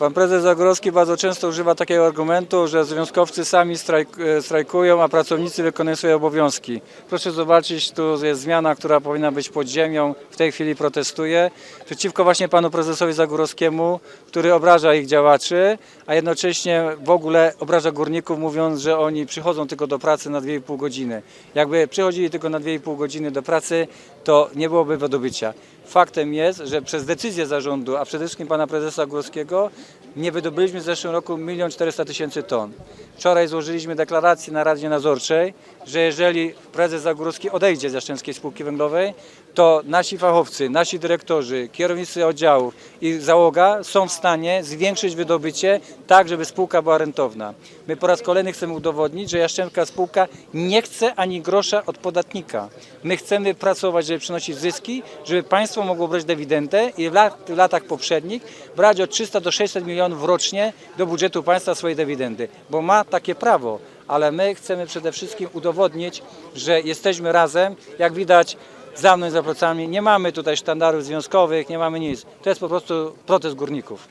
Pan prezes Zagorowski bardzo często używa takiego argumentu, że związkowcy sami e, strajkują, a pracownicy wykonują swoje obowiązki. Proszę zobaczyć, tu jest zmiana, która powinna być pod ziemią, w tej chwili protestuje przeciwko właśnie panu prezesowi Zagórowskiemu, który obraża ich działaczy, a jednocześnie w ogóle obraża górników, mówiąc, że oni przychodzą tylko do pracy na 2,5 godziny. Jakby przychodzili tylko na 2,5 godziny do pracy, to nie byłoby wydobycia. Faktem jest, że przez decyzję zarządu, a przede wszystkim pana prezesa Górskiego, nie wydobyliśmy w zeszłym roku 1 400 tysięcy ton. Wczoraj złożyliśmy deklarację na Radzie Nadzorczej, że jeżeli prezes Zagórski odejdzie z Jastrzębskiej Spółki Węglowej, to nasi fachowcy, nasi dyrektorzy, kierownicy oddziałów i załoga są w stanie zwiększyć wydobycie tak, żeby spółka była rentowna. My po raz kolejny chcemy udowodnić, że Jastrzębska Spółka nie chce ani grosza od podatnika. My chcemy pracować, żeby przynosić zyski, żeby państwo mogło brać dywidendę i w, lat, w latach poprzednich brać od 300 do 600 milionów rocznie do budżetu państwa swojej dywidendy, bo ma takie prawo. Ale my chcemy przede wszystkim udowodnić, że jesteśmy razem. Jak widać, za mną i za plecami nie mamy tutaj sztandarów związkowych, nie mamy nic. To jest po prostu protest górników.